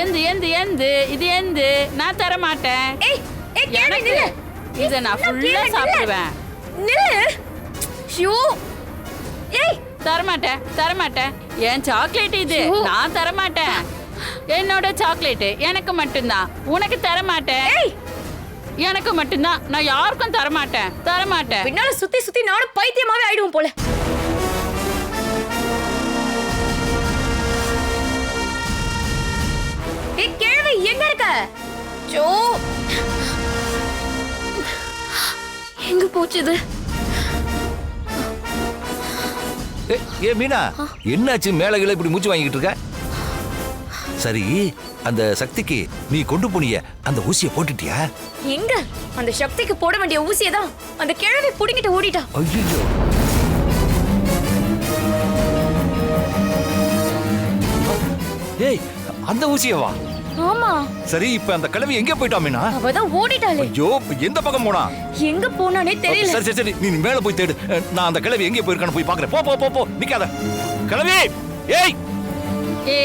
எந்து எந்து எந்து இது எந்து? நான் தர மாட்டேன் ஏய் ஏய் கேளு நில்லு. இத நான் ஃபுல்லா சாப்பிடுவேன். நில்லு. ஷூ ஏய். தர மாட்டேன் தர மாட்டேன் என் சாக்லேட் இது. நான் தர மாட்டேன் என்னோட சாக்லேட் எனக்கு மட்டும்தான். உனக்கு தர மாட்டேன் ஏய். எனக்கு மட்டும்தான். நான் யாருக்கும் தர மாட்டேன் தர மாட்டேன் பின்னால சுத்தி சுத்தி நானும் பைத்தியமாவே ஆயிடுவோம் போல. எங்க இருக்க? ஜோ. எங்க போச்சு இது? ஏ, மீனா என்னாச்சு மேல கீழ இப்படி மூச்சு வாங்கிட்டு இருக்க? சரி அந்த சக்திக்கு நீ கொண்டு போனிய அந்த ஊசியை போட்டுட்டியா? எங்க? அந்த சக்திக்கு போட வேண்டிய ஊசியை தான் அந்த கிழவி புடுங்கிட்டு ஓடிட்டா. ஐயோ ஏய் அந்த ஊசியவா? ஆமா. சரி இப்ப அந்த கிழவி எங்க போயிட்டா மீனா? அவ தான் ஓடிட்டாளே. ஐயோ எந்த பக்கம் போனா? எங்க போனானே தெரியல. சரி சரி சரி நீ மேல போய் தேடு. நான் அந்த கிழவி எங்க போயிருக்கான்னு போய் பாக்குறேன் போ போ போ போ நிக்காத. கிழவி! ஏய்! ஏ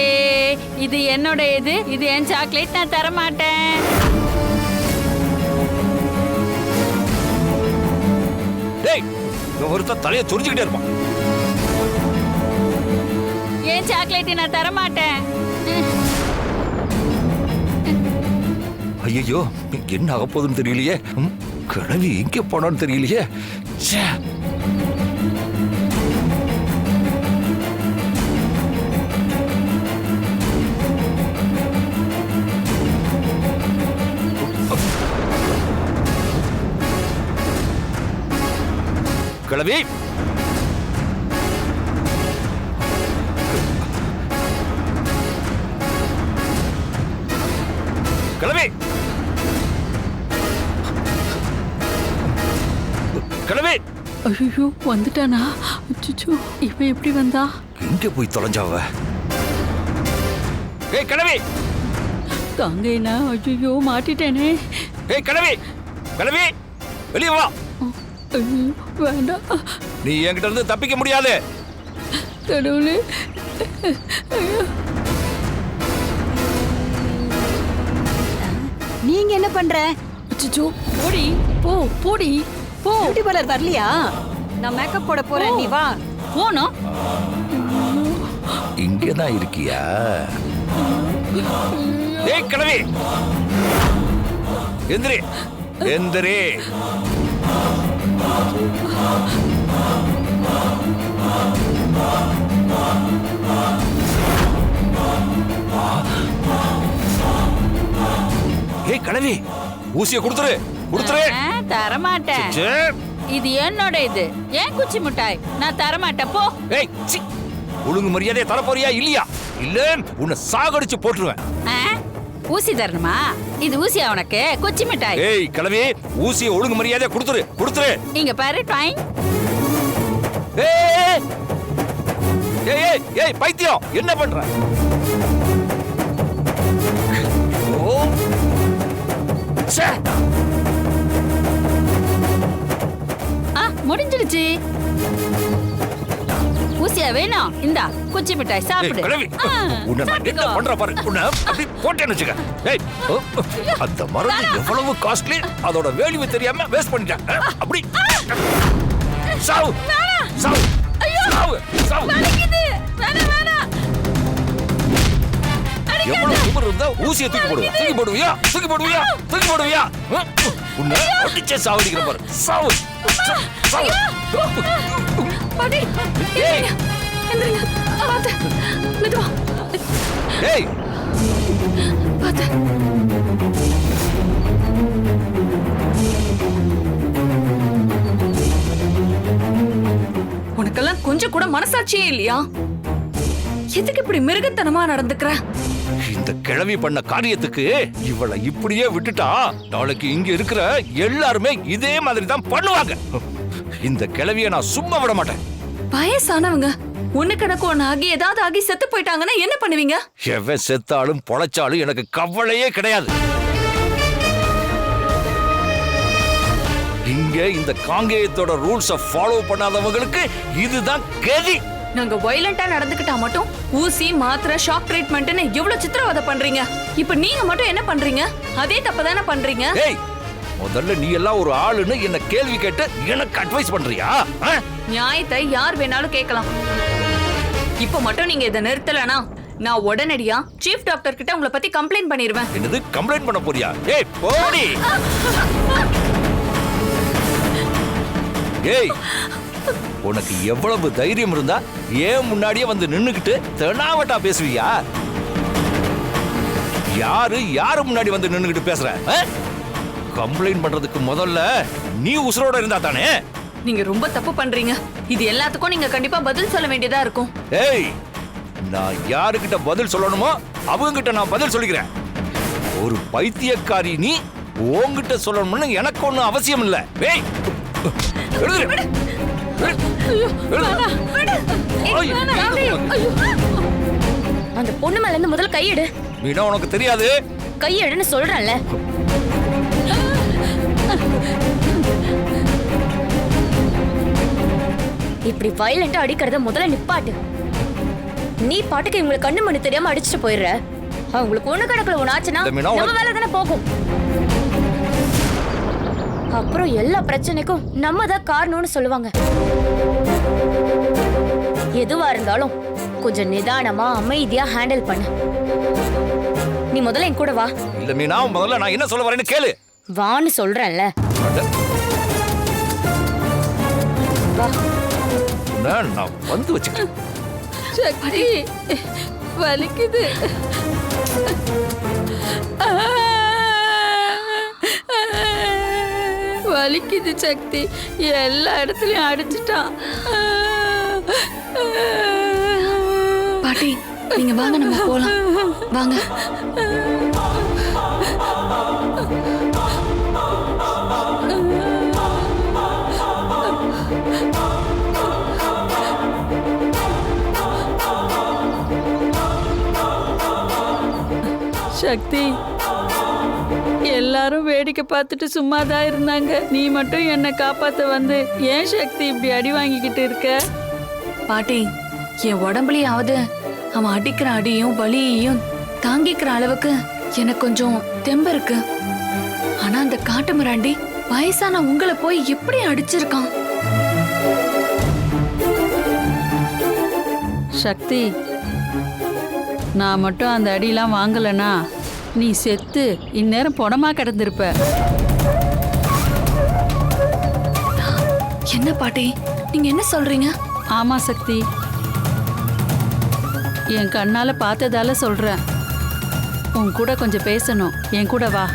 இது என்னோட இது? இது என் சாக்லேட் நான் தர மாட்டேன் டேய் இவன் ஒருத்தன் தலையை துரிஞ்சுக்கிட்டே இருப்பான். என் சாக்லேட் நான் தர மாட்டேன் ஐயோ என்ன ஆகப்போகுதுன்னு தெரியலையே ம், கிழவி எங்கே போனான்னு தெரியலையே ச்சே. கிழவி கிழவி! ஐயோ வந்துட்டானா? அச்சச்சோ இவன் எப்படி வந்தா? எங்க போய் தொலைஞ்சாவ ஏய் கிழவி! தங்கைனா ஐயோ மாட்டிட்டேனே. ஏய் கிழவி! கிழவி! வெளியே வா! ஐயோ வேண்டாம். நீ என்கிட்ட இருந்து தப்பிக்க முடியாது. கடவுளே. நீங்க என்ன பண்ற? அச்சச்சோ. போடி போ போடி போ. பியூட்டி பார்லர் வரலையா? நான் மேக்கப் போட போறேன் நீ வா. போனோம். இங்கதான் இருக்கியா? ஏய் கிழவி. எந்திரி. எந்திரி. ஏய் கிழவி ஊசிய கொடுத்துரு கொடுத்துரு. தர மாட்டேன். இது என்னோட இது? ஏன் குச்சி மிட்டாய்? நான் தர மாட்டேன் போ. ஏய் சி. ஒழுங்கு மரியாதையை தர போறியா இல்லையா? இல்ல உன்னை சாகடிச்சு போட்டுருவேன். ஊசி தரணுமா? இது ஊசியா உனக்கு? குச்சி மிட்டாய். ஏய் கிழவி ஊசியை ஒழுங்கு மரியாதையா கொடுத்துரு கொடுத்துரு. இங்க பாரு டாய் ஏய் ஏய் ஏய் பைத்தியம் என்ன பண்ற? ஓ. முடிஞ்சிடுச்சு. ஊசியா வேணும் இந்தா குச்சி மிட்டாய் சாப்பிடு. உன்னை நான் என்ன சாப்பிட்டுக்கோ. பண்ற பாரு. உன்னை அப்படி போட்டேன்னு வச்சுக்க. ஏய் அந்த மருந்து எவ்வளவு காஸ்ட்லி அதோட வேல்யூ தெரியாம வேஸ்ட் பண்ணிட்டேன். அப்படி. சாவு. சாவு. சாவு. சாவு. எவ்வளவு திமிரு இருந்தா ஊசியை தூக்கி போடுவா. தூக்கி போடுவியா? தூக்கி போடுவியா? தூக்கி போடுவியா? உன்னை அடிச்சே சாவடிக்கிற பாரு. சாவு. ஏய். உனக்கெல்லாம் கொஞ்சம் கூட மனசாட்சியே இல்லையா? எதுக்கு இப்படி மிருகத்தனமா நடந்துக்கிற? இந்த கிழவி பண்ண காரியத்துக்கு இவளை இப்படியே விட்டுட்டா நாளைக்கு இங்க இருக்கிற எல்லாருமே இதே மாதிரி தான் பண்ணுவாங்க. இந்த கிழவிய நான் சும்மா விட மாட்டேன். வயசானவங்க ஒண்ணு கணக்கு ஒண்ணு ஆகி ஏதாவது ஆகி செத்து போயிட்டாங்கன்னா என்ன பண்ணுவீங்க? எவன் செத்தாலும் பொழைச்சாலும் எனக்கு கவலையே கிடையாது. இங்க இந்த காங்கேயத்தோட ரூல்ஸ ஃபாலோ பண்ணாதவங்களுக்கு இதுதான் கதி. நாங்க வயலண்டா நடந்துக்கிட்டா மட்டும் ஊசி மாத்திரை ஷாக் ட்ரீட்மெண்ட்னு எவ்வளவு சித்திரவதை பண்றீங்க? இப்ப நீங்க மட்டும் என்ன பண்றீங்க? அதே தப்பு தானே பண்றீங்க? ஏய் முதல்ல நீ எல்லாம் ஒரு ஆளுன்னு என்ன கேள்வி கேட்டு எனக்கு அட்வைஸ் பண்றியா? நியாயத்தை யார் வேணாலும் கேட்கலாம். இப்ப மட்டும் நீங்க இதை நிறுத்தலனா நான் உடனடியா சீஃப் டாக்டர் கிட்ட உங்களை பத்தி கம்ப்ளைண்ட் பண்ணிடுவேன் என்னது கம்ப்ளைண்ட் பண்ண போறியா? ஏய் போடி! ஏய் உனக்கு எவ்வளவு தைரியம் இருந்தா ஏன் முன்னாடியே வந்து நின்னுக்கிட்டு தெனாவட்டா பேசுவியா? யாரு யாரு முன்னாடி வந்து நின்னுக்கிட்டு பேசுற? கம்ப்ளைண்ட் பண்றதுக்கு முதல்ல நீ உசுரோட இருந்தா தானே? நீங்க ரொம்ப தப்பு பண்றீங்க. இது எல்லாத்துக்கும் நீங்க கண்டிப்பா பதில் சொல்ல வேண்டியதா இருக்கும். ஏய் நான் யாருக்கிட்ட பதில் சொல்லணுமோ அவங்க கிட்ட நான் பதில் சொல்லிக்கிறேன். ஒரு பைத்தியக்காரி நீ உன்கிட்ட சொல்லணும்னு எனக்கு ஒண்ணும் அவசியம் இல்ல. ஏய் எழுதுரு. அந்த பொண்ணு மேல இருந்து முதல்ல கையெடு மீனா உனக்கு தெரியாது. கையெடுன்னு சொல்றேன்ல. இப்படி வயலண்டா அடிக்கிறத முதல்ல நிப்பாட்டு. நீ பாட்டுக்கு இவங்களை கண்ணு மணி தெரியாம அடிச்சுட்டு போயிடுற. அவங்களுக்கு ஒண்ணு கணக்குல ஒண்ணு ஆச்சுன்னா நம்ம வேலை தானே போகும். அப்புறம் எல்லா பிரச்சனைக்கும் நம்ம தான் காரணம்னு சொல்லுவாங்க. எதுவா இருந்தாலும் கொஞ்சம் நிதானமா அமைதியா ஹேண்டில் பண்ணு. நீ முதல்ல என் கூட வா. இல்ல மீனா முதல்ல நான் என்ன சொல்ல வரேன்னு கேளு. வான்னு சொல்றேன்ல. வா. நான் வந்து வச்சுக்கிறேன். சக்தி வலிக்குது. வலிக்குது சக்தி. எல்லா இடத்துலயும் அடிச்சிட்டான். பாட்டி நீங்க வாங்க நம்ம போலாம். வாங்க. சக்தி எல்லாரும் வேடிக்கை பார்த்துட்டு சும்மா தான் இருந்தாங்க. நீ மட்டும் என்னை காப்பாத்த வந்து ஏன் சக்தி இப்படி அடி வாங்கிக்கிட்டு இருக்க? பாட்டி என் உடம்புலயாவது அவன் அடிக்கிற அடியும் வலியையும் தாங்கிக்கிற அளவுக்கு எனக்கு கொஞ்சம் தெம்பு இருக்கு. ஆனா அந்த காட்டு மிராண்டி வயசான உங்களை போய் எப்படி அடிச்சிருக்கான்? சக்தி நான் மட்டும் அந்த அடியெல்லாம் வாங்கலைனா நீ செத்து இந்நேரம் புடமா கிடந்திருப்ப. என்ன பாட்டி நீங்க என்ன சொல்றீங்க? ஆமா சக்தி. என் கண்ணால பார்த்ததால சொல்றேன். உன் கூட கொஞ்சம் பேசணும். என் கூட வா.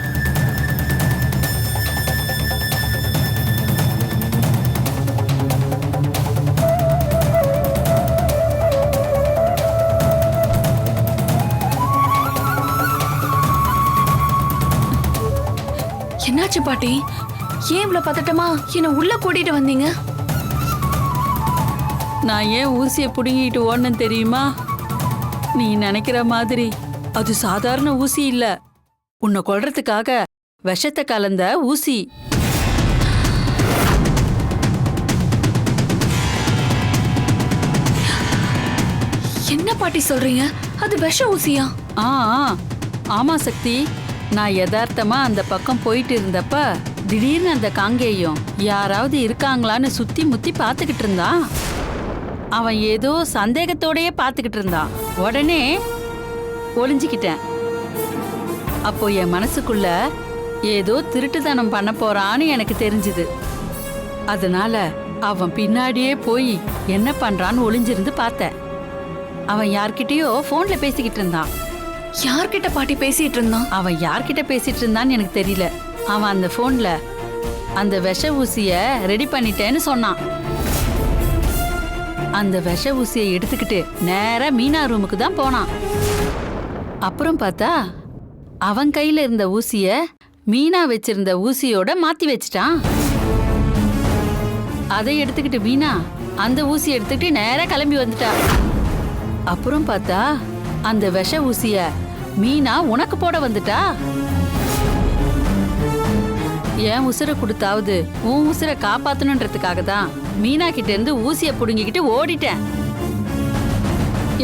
என்னாச்சு பாட்டி? ஏன் இவ்வளவு பதட்டமா? என்ன உள்ள கூட்டிட்டு வந்தீங்க? நான் ஏன் ஊசியை பிடுங்கிட்டு ஓடனேன்னு தெரியுமா? நீ நினைக்கிற மாதிரி. அது சாதாரண ஊசி இல்ல. உன்னை கொல்றதுக்காக விஷத்தை கலந்த ஊசி. என்ன பாட்டி சொல்றீங்க? அது விஷ ஊசியா? ஆ ஆமா சக்தி. நான் யதார்த்தமா அந்த பக்கம் போயிட்டு இருந்தப்ப திடீர்னு அந்த காங்கேயம் யாராவது இருக்காங்களான்னு சுத்தி முத்தி பார்த்துக்கிட்டு இருந்தான் அவன் ஏதோ சந்தேகத்தோடயே பார்த்துக்கிட்டு இருந்தான். உடனே ஒளிஞ்சுக்கிட்டேன். அப்போ என் மனசுக்குள்ள ஏதோ திருட்டுத்தனம் பண்ண போறான்னு எனக்கு தெரிஞ்சுது. அதனால அவன் பின்னாடியே போய் என்ன பண்றான்னு ஒளிஞ்சிருந்து பார்த்தேன். அவன் யார்கிட்டயோ ஃபோன்ல பேசிக்கிட்டு இருந்தான். யார்கிட்ட பாட்டி பேசிட்டு இருந்தான்? அவன் யார்கிட்ட பேசிட்டு இருந்தான்னு எனக்கு தெரியல. அவன் அந்த ஃபோன்ல அந்த விஷ ஊசிய ரெடி பண்ணிட்டேன்னு சொன்னான். அந்த விஷ ஊசியை எடுத்துக்கிட்டு நேரா மீனா ரூமுக்கு தான் போனான். அப்புறம் பார்த்தா அவன் கையில இருந்த ஊசிய மீனா வச்சிருந்த ஊசியோட மாத்தி வச்சிட்டான். அதை எடுத்துக்கிட்டு மீனா அந்த ஊசி எடுத்துக்கிட்டு நேரா கிளம்பி வந்துட்டா. அப்புறம் பார்த்தா அந்த விஷ ஊசிய மீனா உனக்கு போட வந்துட்டா. என் உசுரை கொடுத்தாவது உன் உசுரை காப்பாத்தணுன்றதுக்காக தான் மீனா கிட்ட இருந்து ஊசிய புடுங்கிக்கிட்டு ஓடிட்டேன்.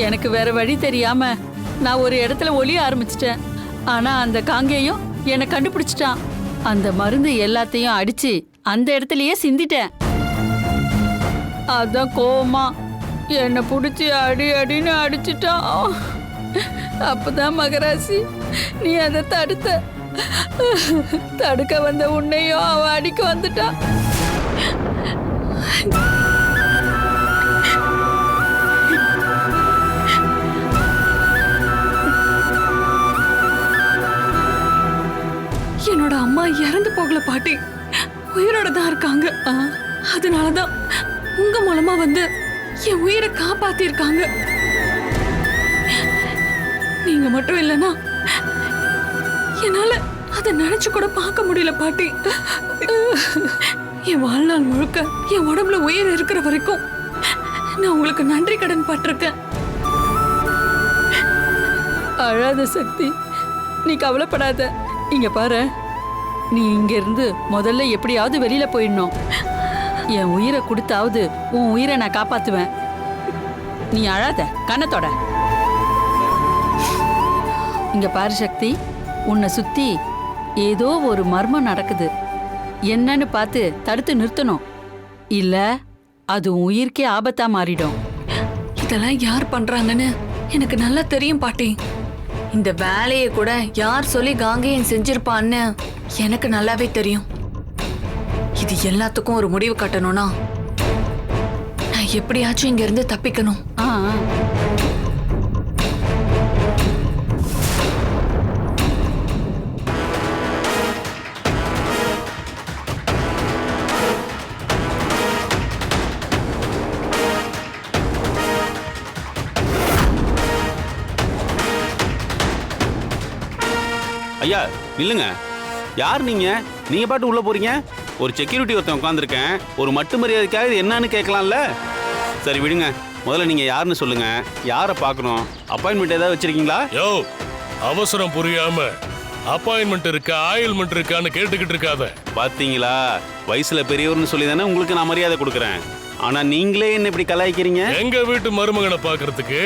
எனக்கு வேற வழி தெரியாம நான் ஒரு இடத்துல ஒளிய ஆரம்பிச்சிட்டேன். ஆனா அந்த காங்கேயும் என்னை கண்டுபிடிச்சிட்டான். அந்த மருந்து எல்லாத்தையும் அடிச்சு அந்த இடத்துலயே சிந்திட்டேன். அதான் கோவமா என்னை பிடிச்சி அடி அடின்னு அடிச்சிட்டான். அப்பதான் மகராசி நீ அதை தடுத்த. தடுக்க வந்த உன்னையும் அவ அடிக்க வந்துட்டான் என்னோட அம்மா இறந்து போகல பாட்டி. உயிரோட தான் இருக்காங்க. அதனாலதான் உங்க மூலமா வந்து என் உயிரை காப்பாத்திருக்காங்க. நீங்க மட்டும் இல்லைன்னா என்னால அதை நினைச்சு கூட பார்க்க முடியல பாட்டி. என் வாழ்நாள் முழுக்க என் உடம்புல உயிர் இருக்கிற வரைக்கும் நான் உங்களுக்கு நன்றி கடன் பட்டிருக்கேன். அழாத சக்தி நீ கவலைப்படாத. இங்க பாரு நீ இங்க இருந்து முதல்ல எப்படியாவது வெளியில போயிடணும். என் உயிரை கொடுத்தாவது உன் உயிரை நான் காப்பாத்துவேன். நீ அழாத கண்ணத்தோட இங்க பாரு சக்தி. உன்னை சுத்தி ஏதோ ஒரு மர்மம் நடக்குது. என்னன்னு பார்த்து தடுத்து நிறுத்தணும். இல்ல அது உயிர்க்கே ஆபத்தா மாறிடும். இதெல்லாம் யார் பண்றாங்கன்னு எனக்கு நல்லா தெரியும் பாட்டி. இந்த வேலையை கூட யார் சொல்லி காங்கேயன் செஞ்சிருப்பான்னு எனக்கு நல்லாவே தெரியும். இது எல்லாத்துக்கும் ஒரு முடிவு கட்டணும்னா நான் எப்படியாச்சும் இங்க இருந்து தப்பிக்கணும் ஆ. ஐயா நில்லுங்க. யார் நீங்க? நீங்க பாட்டு உள்ள போறீங்க? ஒரு செக்யூரிட்டி ஒருத்தன் உட்காந்துருக்கேன் ஒரு மட்டு மரியாதைக்காக இது என்னன்னு கேட்கலாம்ல? சரி விடுங்க. முதல்ல நீங்க யாருன்னு சொல்லுங்க. யாரை பார்க்கணும்? அப்பாயின்மெண்ட் ஏதாவது வச்சிருக்கீங்களா? யோ அவசரம் புரியாம அப்பாயின்மெண்ட் இருக்கா ஆயில்மெண்ட் இருக்கான்னு கேட்டுக்கிட்டு இருக்காத. பாத்தீங்களா? வயசுல பெரியவர்னு சொல்லி தானே உங்களுக்கு நான் மரியாதை கொடுக்குறேன். ஆனா நீங்களே என்ன இப்படி கலாய்க்கிறீங்க? எங்க வீட்டு மருமகனை பாக்குறதுக்கு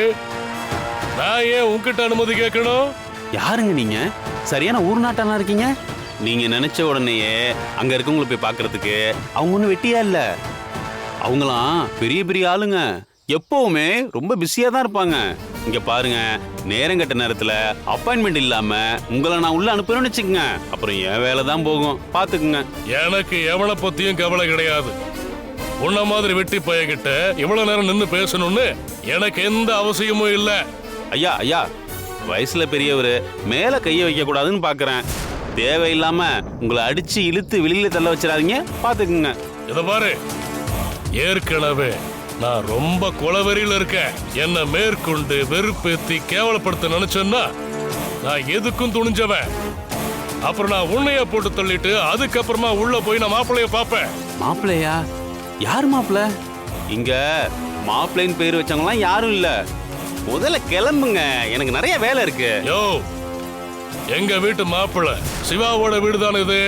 நான் ஏன் உன்கிட்ட அனுமதி கேட்கணும்? யாருங்க நீங்க? சரியான ஊர் நாட்டானா இருக்கீங்க? நீங்க நினைச்ச உடனேயே அங்க இருக்கவங்களை போய் பார்க்கிறதுக்கு அவங்க ஒன்றும் வெட்டியா இல்ல. அவங்களாம் பெரிய பெரிய ஆளுங்க. எப்பவுமே ரொம்ப பிஸியா தான் இருப்பாங்க. இங்க பாருங்க நேரம் கட்ட நேரத்துல அப்பாயின்மெண்ட் இல்லாம உங்களை நான் உள்ள அனுப்புறேன்னு வச்சுக்கோங்க. அப்புறம் என் வேலை தான் போகும். பாத்துக்குங்க. எனக்கு எவனை பத்தியும் கவலை கிடையாது. உன்ன மாதிரி வெட்டி பையகிட்ட இவ்வளவு நேரம் நின்னு பேசணும்னு எனக்கு எந்த அவசியமும் இல்ல. ஐயா ஐயா வயசுல பெரியவர் மேல கைய வைக்க கூடாதுன்னு பாக்குறேன். தேவையில்லாம உங்களை அடிச்சு இழுத்து வெளியில தள்ள வச்சிடாதீங்க. பாத்துக்குங்க. இத பாரு. ஏற்கனவே நான் ரொம்ப குலவெறியில இருக்கேன். என்ன மேற்கொண்டு வெறுப்பேத்தி கேவலப்படுத்த நினைச்சேன்னா நான் எதுக்கும் துணிஞ்சவன். அப்புறம் நான் உன்னைய போட்டு தள்ளிட்டு அதுக்கப்புறமா உள்ள போய் நான் மாப்பிள்ளைய பார்ப்பேன். மாப்பிள்ளையா? யார் மாப்பிள்ள? இங்க மாப்பிள்ளைன்னு பேர் வச்சவங்கலாம் யாரும் இல்ல. முதல்ல கிளம்புங்க. எனக்கு நிறைய வேலை இருக்கு. யோ எங்க வீட்டு மாப்பிள்ளை சிவாவோட வீடு தானே இது?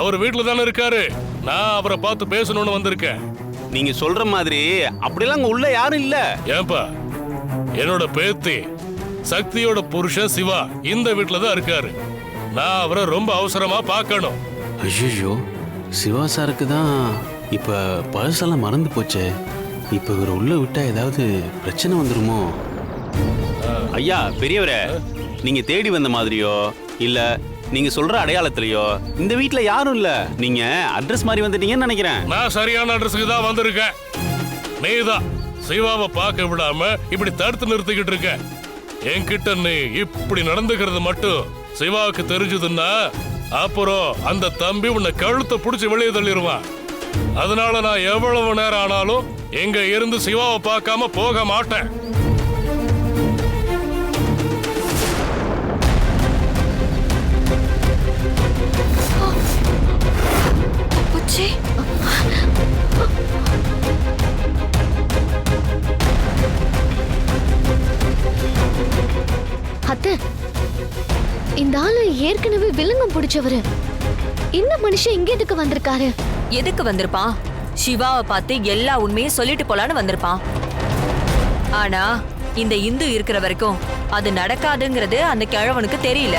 அவர் வீட்டுல தானே இருக்காரு. நான் அவரை பார்த்து பேசணும்னு வந்திருக்கேன். நீங்க சொல்ற மாதிரி அப்படிலாம் அங்க உள்ள யாரும் இல்ல. ஏன்பா என்னோட பேத்தி சக்தியோட புருஷன் சிவா இந்த வீட்டுல தான் இருக்காரு. நான் அவரை ரொம்ப அவசரமா பார்க்கணும். ஐயோ சிவா சாருக்கு தான் இப்ப பழசெல்லாம் மறந்து போச்சே. இப்ப இவர் உள்ள விட்டா ஏதாவது பிரச்சனை வந்துருமோ? ஐயா பெரியவரே நீங்க தேடி வந்த மாதிரியோ இல்ல நீங்க சொல்ற அடையாளத்திலயோ இந்த வீட்ல யாரும் இல்ல. நீங்க அட்ரஸ் மாதிரி வந்துட்டீங்கன்னு நினைக்கிறேன். நான் சரியான அட்ரஸுக்கு தான் வந்திருக்கேன். நீதான் சிவாவை பார்க்க விடாம இப்படி தடுத்து நிறுத்திக்கிட்டு இருக்க. என்கிட்ட நீ இப்படி நடந்துக்கிறது மட்டும் சிவாவுக்கு தெரிஞ்சதுன்னா அப்புறம் அந்த தம்பி உன்னை கழுத்தை புடிச்சு வெளியே தள்ளிடுவான். அதனால நான் எவ்வளவு நேரம் ஆனாலும் எங்க இருந்து சிவாவை பார்க்காம போக மாட்டேன். அத்தை இந்த ஆளு ஏற்கனவே விலங்கம் பிடிச்சவரு. இந்த மனுஷன் இங்க எதுக்கு வந்திருக்காரு? எதுக்கு வந்திருப்பான்? சிவாவை பார்த்து எல்லா உண்மையும் சொல்லிட்டு போலான்னு வந்திருப்பான். ஆனா இந்த இந்து இருக்கிற வரைக்கும் அது நடக்காதுங்கிறது அந்த கிழவனுக்கு தெரியல.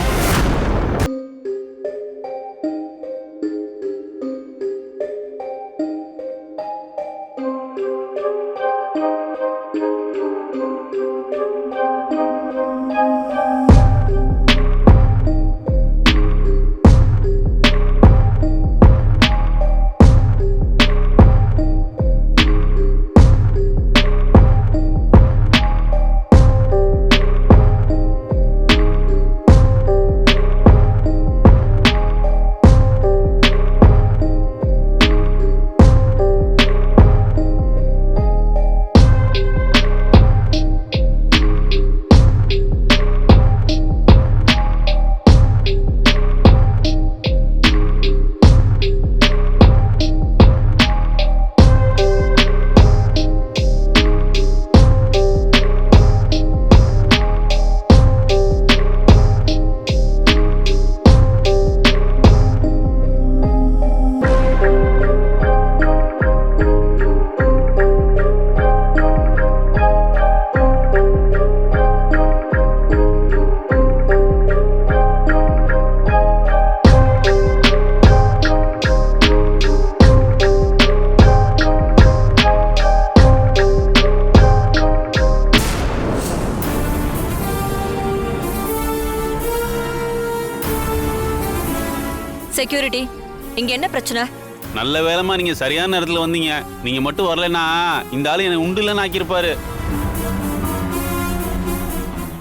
செக்யூரிட்டி இங்க என்ன பிரச்சனை? நல்ல வேலைமா நீங்க சரியான நேரத்துல வந்தீங்க. நீங்க மட்டும் வரலைன்னா இந்த ஆளு என்னை உண்டு இல்லைன்னு ஆக்கியிருப்பாரு.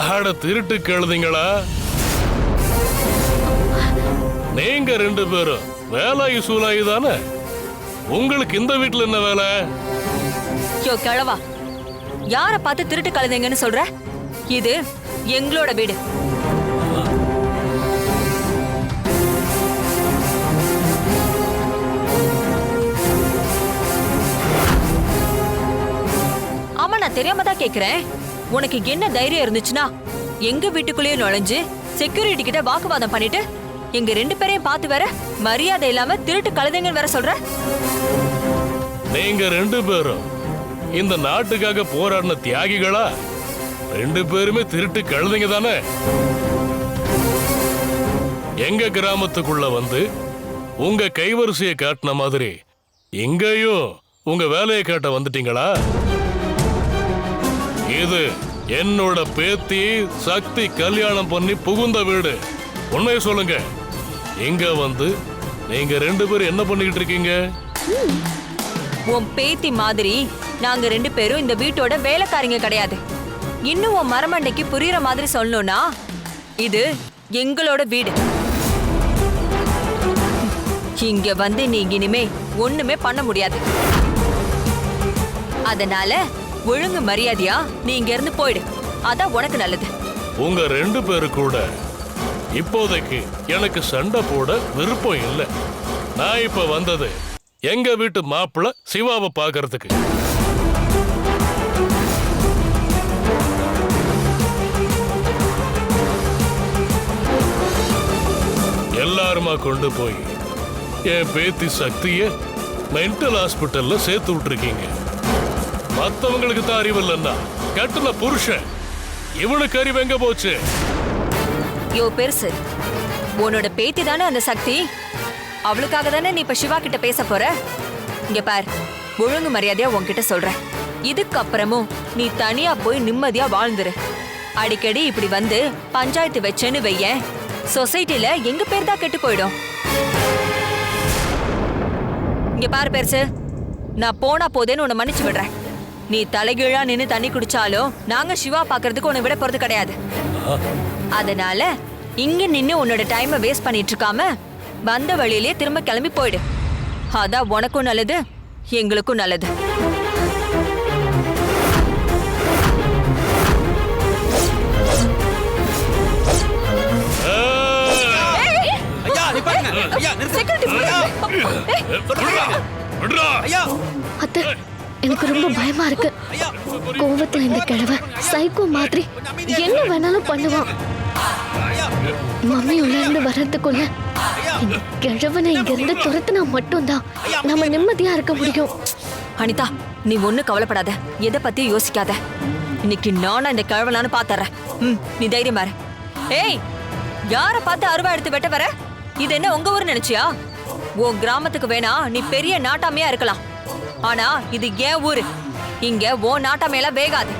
ஆட திருட்டு கழுதிங்களா நீங்க ரெண்டு பேரும் வேலாயி சூலாயி தானே? உங்களுக்கு இந்த வீட்டுல என்ன வேலை? யோ கிழவா யார பார்த்து திருட்டு கழுதைங்கன்னு சொல்ற? இது எங்களோட வீடு. தெரியாம தான் கேக்குறேன். உனக்கு என்ன தைரியம் இருந்துச்சுன்னா எங்க வீட்டுக்குள்ளேயே நுழைஞ்சு செக்யூரிட்டி கிட்ட வாக்குவாதம் பண்ணிட்டு எங்க ரெண்டு பேரையும் பார்த்து வேற மரியாதை இல்லாம திருட்டு கழுதைங்கன்னு வேற சொல்ற? நீங்க ரெண்டு பேரும் இந்த நாட்டுக்காக போராடின தியாகிகளா? ரெண்டு பேருமே திருட்டு கழுதைங்க தானே? எங்க கிராமத்துக்குள்ள வந்து உங்க கைவரிசையை காட்டின மாதிரி எங்கேயும் உங்க வேலையை காட்ட வந்துட்டீங்களா? இது என்னோட பேத்தி சக்தி கல்யாணம் பண்ணி புகுந்த வீடு. உண்மையை சொல்லுங்க. இங்க வந்து நீங்க ரெண்டு பேரும் என்ன பண்ணிக்கிட்டு இருக்கீங்க? உன் பேத்தி மாதிரி நாங்க ரெண்டு பேரும் இந்த வீட்டோட வேலைக்காரிங்க கிடையாது. இன்னும் உன் மரமண்டைக்கு புரியுற மாதிரி சொல்லணும்னா இது எங்களோட வீடு. இங்க வந்து நீ இனிமே ஒண்ணுமே பண்ண முடியாது. அதனால ஒழுங்கு மரியாதையா? நீ இங்க இருந்து போயிடு. அதான் உனக்கு நல்லது. உங்க ரெண்டு பேரு கூட இப்போதைக்கு எனக்கு சண்டை போட விருப்பம் இல்லை. நான் இப்ப வந்தது எங்க வீட்டு மாப்பிள்ள சிவாவை பார்க்கறதுக்கு எல்லாருமா கொண்டு போய் என் பேத்தி சக்திய மென்டல் ஹாஸ்பிட்டல்ல சேர்த்து விட்டுருக்கீங்க. மத்தவங்களுக்கு தான் அறிவு இல்லைன்னா கட்டுல புருஷன் இவனுக்கு அறிவு எங்க போச்சு? யோ பெருசு. உன்னோட பேத்தி தானே அந்த சக்தி? அவளுக்காக தானே நீ இப்ப சிவா கிட்ட பேச போற? இங்க பார் ஒழுங்கு மரியாதையா உன்கிட்ட சொல்றேன். இதுக்கப்புறமும் நீ தனியா போய் நிம்மதியா வாழ்ந்துரு. அடிக்கடி இப்படி வந்து பஞ்சாயத்து வச்சேன்னு வையேன். சொசைட்டில எங்க பேர் தான் கெட்டு போயிடும். இங்க பாரு பெருசு. நான் போனா போதேன்னு உன்னை மன்னிச்சு விடுறேன். நீ தலைகீழா நின்னு தண்ணி குடிச்சாலும் நாங்க சிவா பாக்குறதுக்கு உன்னை விட போறது கிடையாது. அதனால இங்க நின்னு உன்னோட டைமை வேஸ்ட் பண்ணிட்டு இருக்காம வந்த வழியிலே திரும்ப கிளம்பி போயிடு. அதான் உனக்கும் நல்லது எங்களுக்கும் நல்லது. ஐயா எனக்கு ரொம்ப பயமா இருக்கு. கோவத்துல இந்த கிழவ சைக்கோ மாதிரி என்ன வேணாலும் பண்ணுவான். மம்மி உள்ள இருந்து வர்றதுக்குள்ள இந்த கிழவனை இங்க இருந்து துரத்துனா மட்டும்தான் நம்ம நிம்மதியா இருக்க முடியும். அனிதா நீ ஒண்ணு கவலைப்படாத. எதை பத்தியும் யோசிக்காத. இன்னைக்கு நானா இந்த கிழவனான்னு பாத்துறேன். ம் நீ தைரியமா இரு. ஏய் யார பார்த்து அருவா எடுத்து வெட்ட வர? இது என்ன உங்க ஊர் நினைச்சியா? உன் கிராமத்துக்கு வேணா நீ பெரிய நாட்டாமையா இருக்கலாம். ஆனா இது ஏன் ஊரு. இங்க ஓ நாட்டாமையெல்லாம் வேகாது.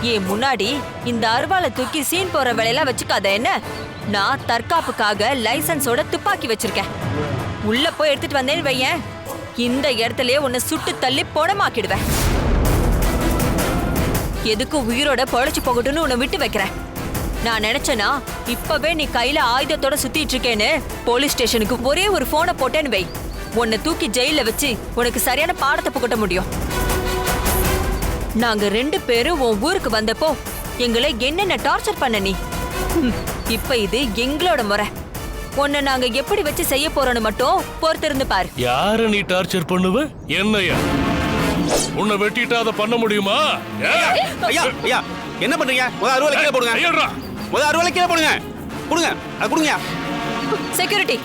ஏன் முன்னாடி இந்த அருவாளை தூக்கி சீன் போற வேலையில வச்சுக்காத என்ன? நான் தற்காப்புக்காக லைசன்ஸோட துப்பாக்கி வச்சிருக்கேன். உள்ள போய் எடுத்துட்டு வந்தேன்னு வையேன். இந்த இடத்துலயே உன்னை சுட்டு தள்ளி பொணமாக்கிடுவேன். எதுக்கு உயிரோட பொழைச்சு போகட்டும்னு உன்னை விட்டு வைக்கிறேன். நான் நினைச்சேனா இப்பவே நீ கையில ஆயுதத்தோட சுத்திட்டு இருக்கேன்னு. போலீஸ் ஸ்டேஷனுக்கு ஒரே ஒரு போனை போட்டேன்னு வை. உன்னை தூக்கி ஜெயில வச்சு உனக்கு சரியான பாடத்தை புகட்ட முடியும். நாங்க ரெண்டு பேரும் உன் ஊருக்கு வந்தப்போ எங்களை என்னென்ன டார்ச்சர் பண்ண நீ? இப்ப இது எங்களோட முறை. உன்னை நாங்க எப்படி வச்சு செய்ய போறோம்னு மட்டும் பொறுத்திருந்து பாரு. யார நீ டார்ச்சர் பண்ணுவ? என்னையா? உன்னை வெட்டிட்டா அதை பண்ண முடியுமா? ஐயா ஐயா என்ன பண்றீங்க? முத அறுவலை கீழே போடுங்க. முத அறுவலை கீழே போடுங்க. கொடுங்க அது கொடுங்க செக்யூரிட்டி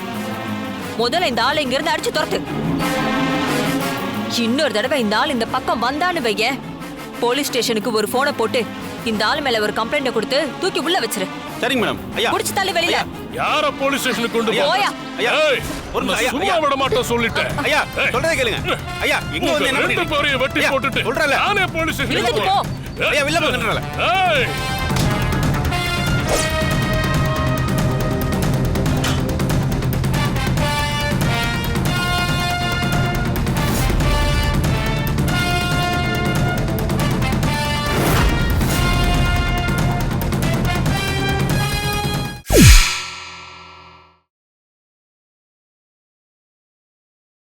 முதல்ல இந்த ஆளை இங்க இருந்து அடிச்சு துரத்து. இன்னொரு தடவை இந்த ஆள் இந்த பக்கம் வந்தான்னு வைய. போலீஸ் ஸ்டேஷனுக்கு ஒரு போனை போட்டு இந்த ஆள் மேல ஒரு கம்ப்ளைண்ட் கொடுத்து தூக்கி உள்ள வச்சிரு. சரிங்க மேடம். ஐயா. புடிச்சு தள்ளி வெளியில. யார போலீஸ் ஸ்டேஷனுக்கு கொண்டு போ ஓயா. ஐயா, ஏய், ஒரு ஐயா, சும்மா ஐயா. விட மாட்டேன் சொல்லிட்டேன். ஐயா. சொல்றதை கேளுங்க. ஐயா இங்க உங்க வந்து என்ன ரெண்டு பேரையும் வெட்டி ஐயா, போட்டுட்டு சொல்றேன்ல. நானே போலீஸ் ஸ்டேஷனுக்கு இழுத்துட்டு போ. போறேன். ஐயா வெளில போங்கன்றல ஏய்.